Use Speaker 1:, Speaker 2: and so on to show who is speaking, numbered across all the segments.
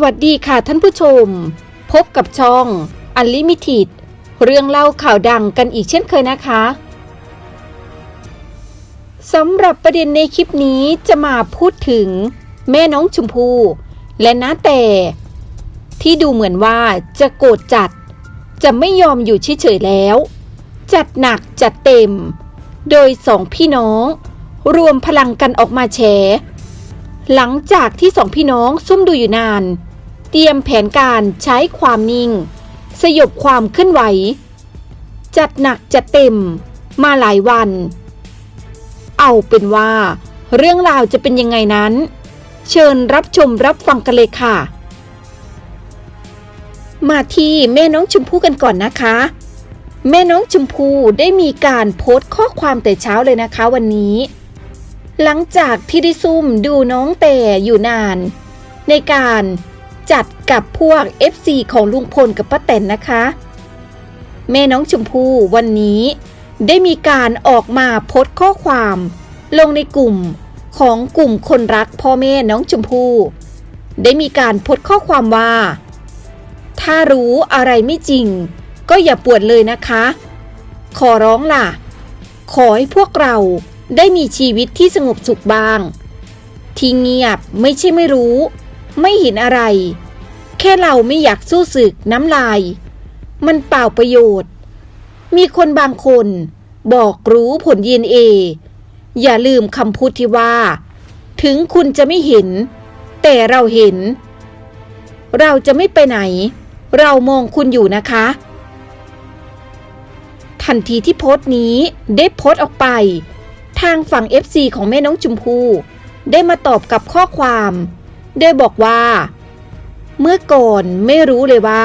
Speaker 1: สวัสดีค่ะท่านผู้ชม พบกับช่อง Unlimited เรื่องเล่าข่าวดังกันอีกเช่นเคยนะคะสำหรับประเด็นในคลิปนี้จะมาพูดถึงแม่น้องชมพู่และน้าแต่ ที่ดูเหมือนว่าจะโกรธจัด จะไม่ยอมอยู่เฉยๆแล้ว จัดหนักจัดเต็ม โดยสองพี่น้อง รวมพลังกันออกมาแฉหลังจากที่สองพี่น้องซุ่มดูอยู่นาน เตรียมแผนการใช้ความนิ่ง สยบความเคลื่อนไหว จัดหนักจัดเต็มมาหลายวัน เอาเป็นว่า เรื่องราวจะเป็นยังไงนั้น เชิญรับชมรับฟังกันเลยค่ะ มาที่แม่น้องชมพู่กันก่อนนะคะ แม่น้องชมพู่ได้มีการโพสต์ข้อความแต่เช้าเลยนะคะวันนี้ หลังจากที่ได้ซุ่มดูน้องแต่อยู่นาน ในการ จัดกับพวก FC ของลุงพลกับป้าแตนนะคะ แม่น้องชมพู่วันนี้ได้มีการออกมาโพสต์ข้อความ ลงในกลุ่มของกลุ่มคนรักพ่อแม่น้องชมพู่ได้มีการโพสต์ข้อความว่า ถ้ารู้อะไรไม่จริง ก็อย่าปวดเลยนะคะ ขอร้องล่ะ ขอให้พวกเราได้มีชีวิตที่สงบสุขบ้าง ที่เงียบไม่ใช่ไม่รู้ ไม่เห็นอะไร แค่เราไม่อยากสู้ศึกน้ำลาย มันเปล่าประโยชน์ มีคนบางคนบอกรู้ผล DNA อย่าลืมคำพูดที่ว่า ถึงคุณจะไม่เห็น แต่เราเห็น เราจะไม่ไปไหน เรามองคุณอยู่นะคะ ทันทีที่โพสต์นี้ได้โพสต์ออกไป ทางฝั่ง FC ของแม่น้องจุมพูได้มาตอบกับข้อความ โดยบอกว่า เมื่อก่อนไม่รู้เลยว่า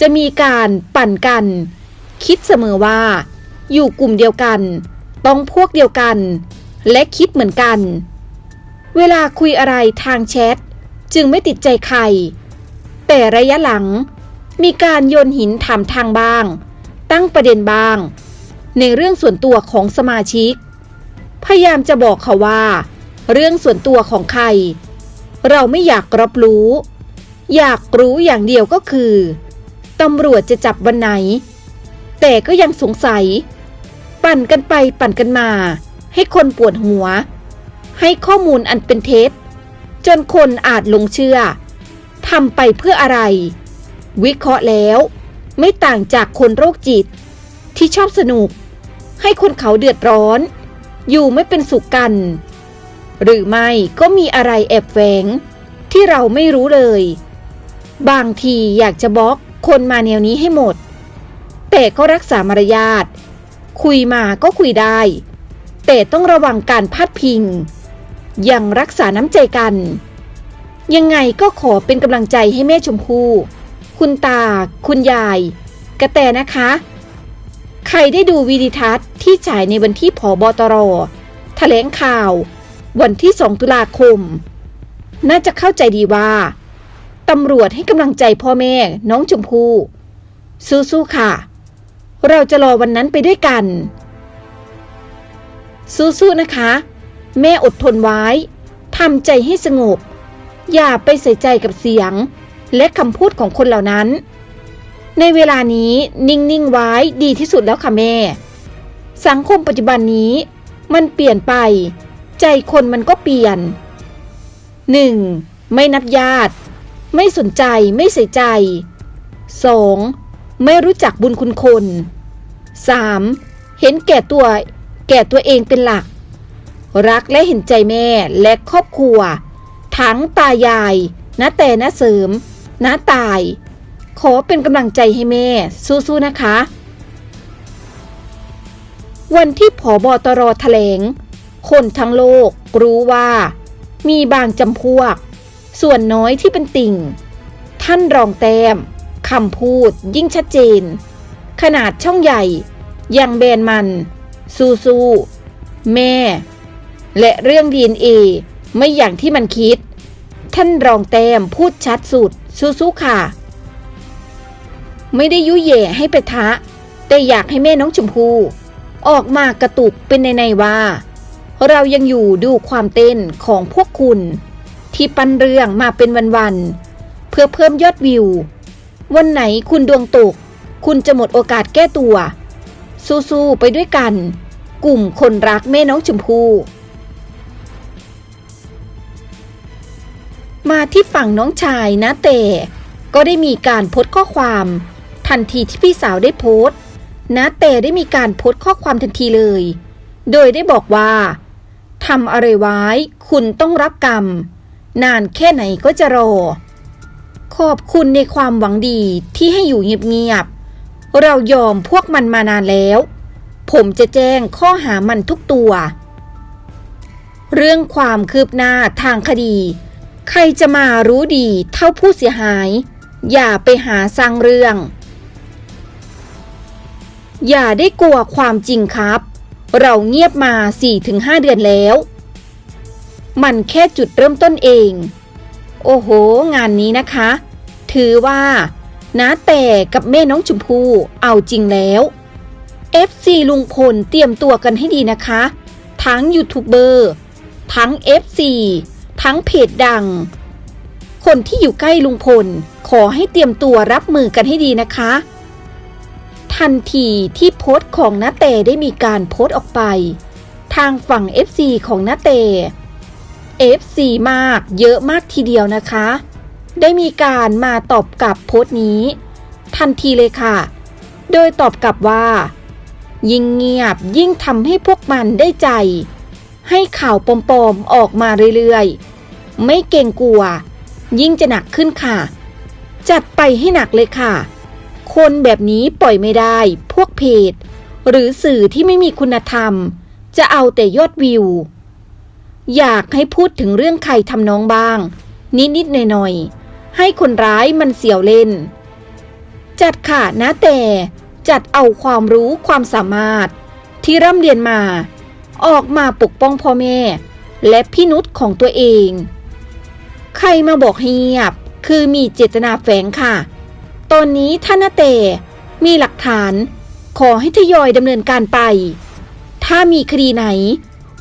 Speaker 1: จะมีการปั่นกัน คิดเสมอว่า อยู่กลุ่มเดียวกัน ต้องพวกเดียวกัน และคิดเหมือนกัน เวลาคุยอะไรทางแชทจึงไม่ติดใจใคร แต่ระยะหลังมีการโยนหินถามทางบ้าง ตั้งประเด็นบ้าง ในเรื่องส่วนตัวของสมาชิก พยายามจะบอกเขาว่า เรื่องส่วนตัวของใคร เราไม่อยากรับรู้ อยากรู้อย่างเดียวก็คือตำรวจจะจับวันไหน แต่ก็ยังสงสัย ปั่นกันไปปั่นกันมา ให้คนปวดหัว ให้ข้อมูลอันเป็นเท็จ จนคนอาจหลงเชื่อทำไปเพื่ออะไร วิเคราะห์แล้ว ไม่ต่างจากคนโรคจิต ที่ชอบสนุก ให้คนเขาเดือดร้อน อยู่ไม่เป็นสุขกัน หรือไม่ก็มีอะไรแอบแฝงที่เราไม่รู้เลย บางทีอยากจะบล็อกคนมาแนวนี้ให้หมด แต่ก็รักษามารยาท คุยมาก็คุยได้ แต่ต้องระวังการพาดพิง ยังรักษาน้ำใจกัน ยังไงก็ขอเป็นกำลังใจให้แม่ชมพู่ คุณตา คุณยาย กระแตนะคะ ใครได้ดูวีดิทัศน์ที่ฉายในวันที่ผอบอตรแถลงข่าว วันที่ 2 ตุลาคม น่าจะเข้าใจดีว่าตำรวจให้กำลังใจพ่อแม่น้องชมพู่สู้ๆค่ะ เราจะรอวันนั้นไปด้วยกัน สู้ๆนะคะ แม่อดทนไว้ทำใจให้สงบ อย่าไปใส่ใจกับเสียง และคำพูดของคนเหล่านั้น ในเวลานี้นิ่งๆไว้ดีที่สุดแล้วค่ะแม่ สังคมปัจจุบันนี้มันเปลี่ยนไป ใจคนมันก็เปลี่ยน 1. ไม่นับญาติ ไม่สนใจไม่ใส่ใจ 2. ไม่รู้จักบุญคุณคน 3. เห็นแก่ตัวแก่ตัวเองเป็นหลัก รักและเห็นใจแม่และครอบครัว ทั้งตายายนะแต่นะเสริมนะตาย ขอเป็นกำลังใจให้แม่ สู้ๆนะคะ วันที่ผอบอตรแถลง คนทั้งโลกรู้ว่า มีบางจำพวก ส่วนน้อยที่เป็นติ่ง ท่านรองแต้มคำพูดยิ่งชัดเจน ขนาดช่องใหญ่ ยังแบนมันสู้ๆแม่ และเรื่อง DNA ไม่อย่างที่มันคิด ท่านรองแต้มพูดชัดสุดสู้ๆค่ะ ไม่ได้ยุแย่ให้ไปทะ แต่อยากให้แม่น้องชมพู่ออกมากระตุกเป็นในในว่า เรายังอยู่ดูความเต้นของพวกคุณ ที่ปันเรื่องมาเป็นวันๆเพื่อเพิ่มยอดวิว วันไหนคุณดวงตก คุณจะหมดโอกาสแก้ตัว สู้ๆไปด้วยกัน กลุ่มคนรักแม่น้องชมพู่มาที่ฝั่งน้องชายนะแต่ก็ได้มีการโพสต์ข้อความ ทันทีที่พี่สาวได้โพสต์นะแต่ได้มีการโพสต์ข้อความทันทีเลย โดยได้บอกว่า ทำอะไรไว้ คุณต้องรับกรรม นานแค่ไหนก็จะรอ ขอบคุณในความหวังดีที่ให้อยู่เงียบๆเรายอมพวกมันมานานแล้ว ผมจะแจ้งข้อหามันทุกตัว เรื่องความคืบหน้าทางคดี ใครจะมารู้ดีเท่าผู้เสียหาย อย่าไปหาสร้างเรื่อง อย่าได้กลัวความจริงครับ เราเงียบมา 4-5 เดือนแล้ว มันแค่จุดเริ่มต้นเอง โอ้โห งานนี้นะคะ ถือว่าน้าแต่กับแม่น้องชมพู่เอาจริงแล้ว FC ลุงพลเตรียมตัวกันให้ดีนะคะ ทั้งยูทูบเบอร์ทั้ง FC ทั้งเพจดัง คนที่อยู่ใกล้ลุงพล ขอให้เตรียมตัวรับมือกันให้ดีนะคะ ทันทีที่โพสต์ของนาเตได้มีการโพสต์ออกไป ทางฝั่ง FC ของนาเต FC มากเยอะมากทีเดียวนะคะ ได้มีการมาตอบกลับโพสต์นี้ ทันทีเลยค่ะ โดยตอบกลับว่า ยิ่งเงียบยิ่งทำให้พวกมันได้ใจ ให้ข่าวปลอมๆออกมาเรื่อยๆ ไม่เกรงกลัว ยิ่งจะหนักขึ้นค่ะ จัดไปให้หนักเลยค่ะ คนแบบนี้ปล่อยไม่ได้ พวกเพจ หรือสื่อที่ไม่มีคุณธรรม จะเอาแต่ยอดวิว อยากให้พูดถึงเรื่องใครทำน้องบ้าง นิดๆหน่อยๆให้คนร้ายมันเสียวเล่น จัดค่ะนะแต่จัดเอาความรู้ความสามารถ ที่ร่ำเรียนมา ออกมาปกป้องพ่อแม่ และพี่นุชของตัวเอง ใครมาบอกให้เงียบ คือมีเจตนาแฝงค่ะ ตอนนี้ท่านนาเตมีหลักฐาน ขอให้ทยอยดำเนินการไป ถ้ามีคดีไหน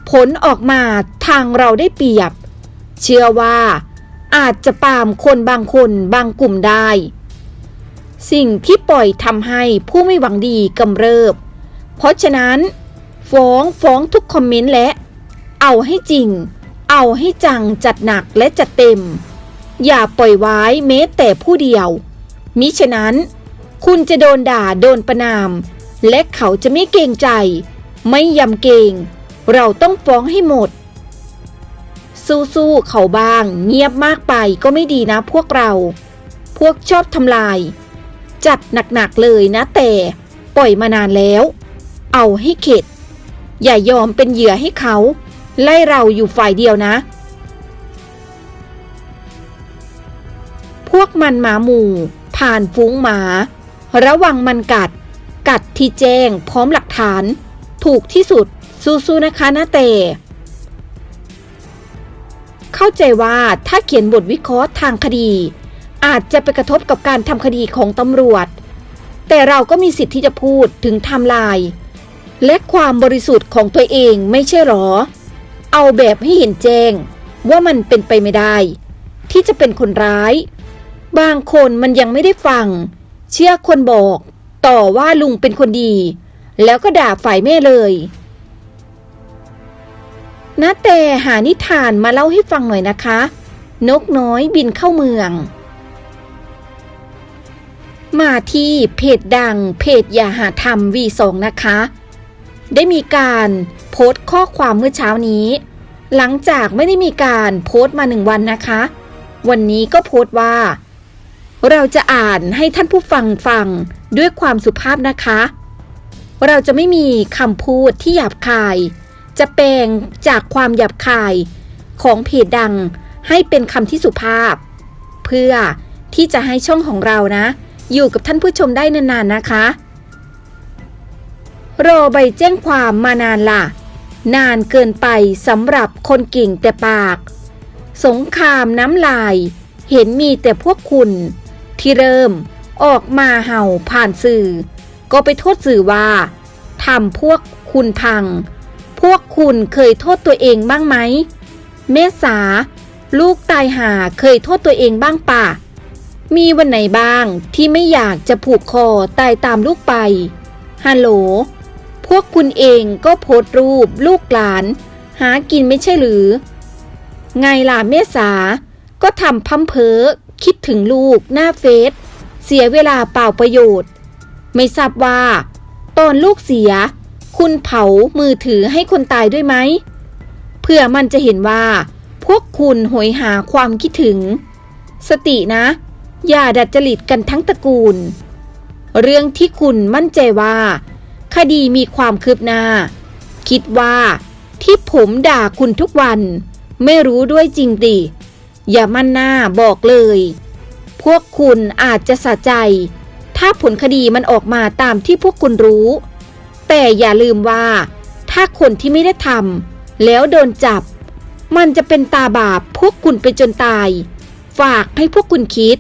Speaker 1: ผลออกมาทางเราได้เปรียบ เชื่อว่าอาจจะปามคนบางคนบางกลุ่มได้ สิ่งที่ปล่อยทำให้ผู้ไม่หวังดีกำเริบ เพราะฉะนั้น ฟ้องฟ้องทุกคอมเมนต์และ เอาให้จริง เอาให้จังจัดหนักและจัดเต็ม อย่าปล่อยไว้แม้แต่ผู้เดียว มิฉะนั้น คุณจะโดนด่าโดนประนาม และเขาจะไม่เกรงใจ ไม่ยำเกรงเราต้องฟ้องให้หมด สู้ๆเขาบ้าง เงียบมากไปก็ไม่ดีนะพวกเรา พวกชอบทำลาย จัดหนักๆเลยนะแต่ปล่อยมานานแล้ว เอาให้เข็ด อย่ายอมเป็นเหยื่อให้เขา ไล่เราอยู่ฝ่ายเดียวนะ พวกมันหมาหมู่ ผ่านฝูงหมา ระวังมันกัด กัดที่แจ้งพร้อมหลักฐาน ถูกที่สุดสู้ๆนะคะนะเต เข้าใจว่าถ้าเขียนบทวิเคราะห์ทางคดี อาจจะไปกระทบกับการทำคดีของตำรวจ แต่เราก็มีสิทธิ์ที่จะพูดถึงไทม์ไลน์และความบริสุทธิ์ของตัวเองไม่ใช่หรอ เอาแบบให้เห็นแจ้ง ว่ามันเป็นไปไม่ได้ ที่จะเป็นคนร้าย บางคนมันยังไม่ได้ฟัง เชื่อคนบอก ต่อว่าลุงเป็นคนดี แล้วก็ด่าฝ่ายแม่เลยนะแต่หานิทานมาเล่าให้ฟังหน่อยนะคะ นกน้อยบินเข้าเมือง มาที่เพจดังเพจอย่าหาทำ V2 นะคะ ได้มีการโพสต์ข้อความเมื่อเช้านี้ หลังจากไม่ได้มีการโพสต์มาหนึ่งวันนะคะ วันนี้ก็โพสต์ว่า เราจะอ่านให้ท่านผู้ฟังฟังด้วยความสุภาพนะคะ เราจะไม่มีคำพูดที่หยาบคาย จะแปลงจากความหยาบคายของเพจดังให้เป็นคำที่สุภาพ เพื่อที่จะให้ช่องของเรานะ อยู่กับท่านผู้ชมได้นานๆนะคะ รอใบแจ้งความมานานล่ะนานเกินไปสำหรับคนเก่งแต่ปาก สงครามน้ำลาย เห็นมีแต่พวกคุณ ที่เริ่มออกมาเห่าผ่านสื่อ ก็ไปโทษสื่อว่าทำพวกคุณพัง พวกคุณเคยโทษตัวเองบ้างไหม เมษา ลูกตายหาเคยโทษตัวเองบ้างป่ะ มีวันไหนบ้างที่ไม่อยากจะผูกคอตายตามลูกไป ฮัลโหล พวกคุณเองก็โพสต์รูปลูกหลาน หากินไม่ใช่หรือ ไงล่ะเมษา ก็ทำพัมเพอ คิดถึงลูกหน้าเฟซเสียเวลาเปล่าประโยชน์ ไม่ทราบว่า ตอนลูกเสีย คุณเผามือถือให้คนตายด้วยไหม เพื่อมันจะเห็นว่า พวกคุณโหยหาความคิดถึง สตินะ อย่าดัดจริตกันทั้งตระกูล เรื่องที่คุณมั่นใจว่า คดีมีความคืบหน้า คิดว่าที่ผมด่าคุณทุกวัน ไม่รู้ด้วยจริงดิ อย่ามั่นหน้าบอกเลย พวกคุณอาจจะสะใจ ถ้าผลคดีมันออกมาตามที่พวกคุณรู้ แต่อย่าลืมว่า ถ้าคนที่ไม่ได้ทำแล้วโดนจับ มันจะเป็นตาบาปพวกคุณไปจนตาย ฝากให้พวกคุณคิด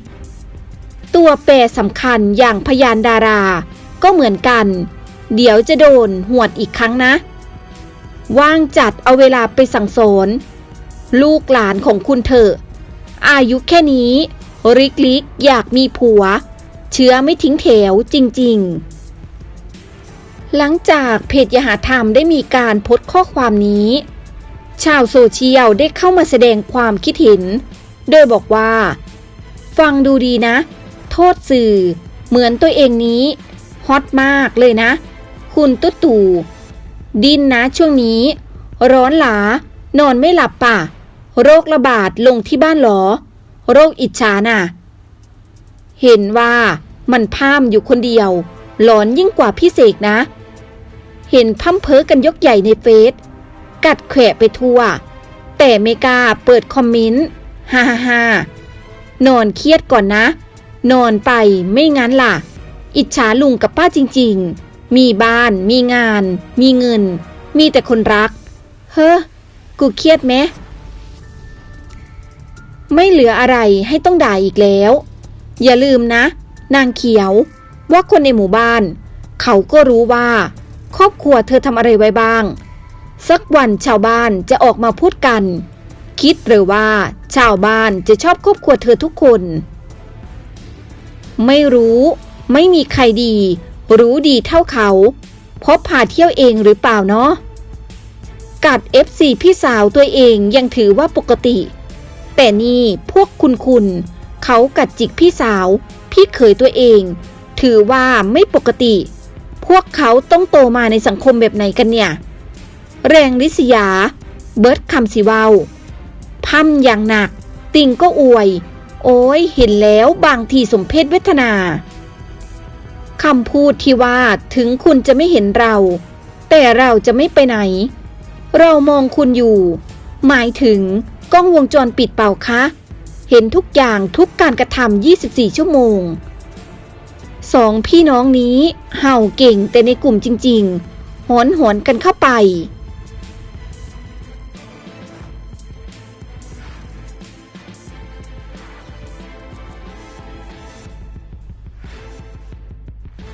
Speaker 1: ตัวแปรสำคัญอย่างพยานดารา ก็เหมือนกัน เดี๋ยวจะโดนหวดอีกครั้งนะ ว่างจัดเอาเวลาไปสั่งสอนลูกหลานของคุณเถอะ อายุแค่นี้ ริกลิกอยากมีผัว เชื้อไม่ทิ้งแถวจริง ๆ หลังจากเพจยหาธรรมได้มีการโพสต์ข้อความนี้ ชาวโซเชียลได้เข้ามาแสดงความคิดเห็น โดยบอกว่า ฟังดูดีนะ โทษสื่อ เหมือนตัวเองนี้ฮอตมากเลยนะ คุณตุ๊ตู่ดินนะช่วงนี้ ร้อนหลา นอนไม่หลับป่ะ โรคระบาดลงที่บ้านหรอ โรคอิจฉาน่ะ เห็นว่ามันพามอยู่คนเดียว หลอนยิ่งกว่าพี่เสกนะ เห็นพั่มเพอกันยกใหญ่ในเฟซ กัดแขวะไปทั่ว แต่ไม่กล้าเปิดคอมเมนต์ฮ่าฮ่าฮ่านอนเครียดก่อนนะ นอนไปไม่งั้นล่ะ อิจฉาลุงกับป้าจริง ๆ มีบ้าน มีงาน มีเงิน มีแต่คนรัก เฮ้อ กูเครียดไหม ไม่เหลืออะไรให้ต้องด่าอีกแล้ว อย่าลืมนะ นางเขียว ว่าคนในหมู่บ้าน เขาก็รู้ว่า ครอบครัวเธอทำอะไรไว้บ้าง สักวันชาวบ้านจะออกมาพูดกัน คิดหรือว่า ชาวบ้านจะชอบครอบครัวเธอทุกคน ไม่รู้ ไม่มีใครดี รู้ดีเท่าเขาพราะพาเที่ยวเองหรือเปล่าเนาะกัด FC พี่สาวตัวเองยังถือว่าปกติ แต่นี่พวกคุณคุณเขากัดจิกพี่สาว พี่เขยตัวเอง ถือว่าไม่ปกติ พวกเขาต้องโตมาในสังคมแบบไหนกันเนี่ย แรงลิษยา เบิร์ดคำสิเวาพั่มอย่างหนัก ติงก็อวย โอ้ยเห็นแล้วบางทีสมเพศเวทนาคำพูดที่ว่าถึงคุณจะไม่เห็นเรา แต่เราจะไม่ไปไหน เรามองคุณอยู่ หมายถึง กล้องวงจรปิดเปล่าคะ เห็นทุกอย่างทุกการกระทำ24 ชั่วโมงสองพี่น้องนี้เห่าเก่งแต่ในกลุ่มจริงๆ หอนหอนกันเข้าไป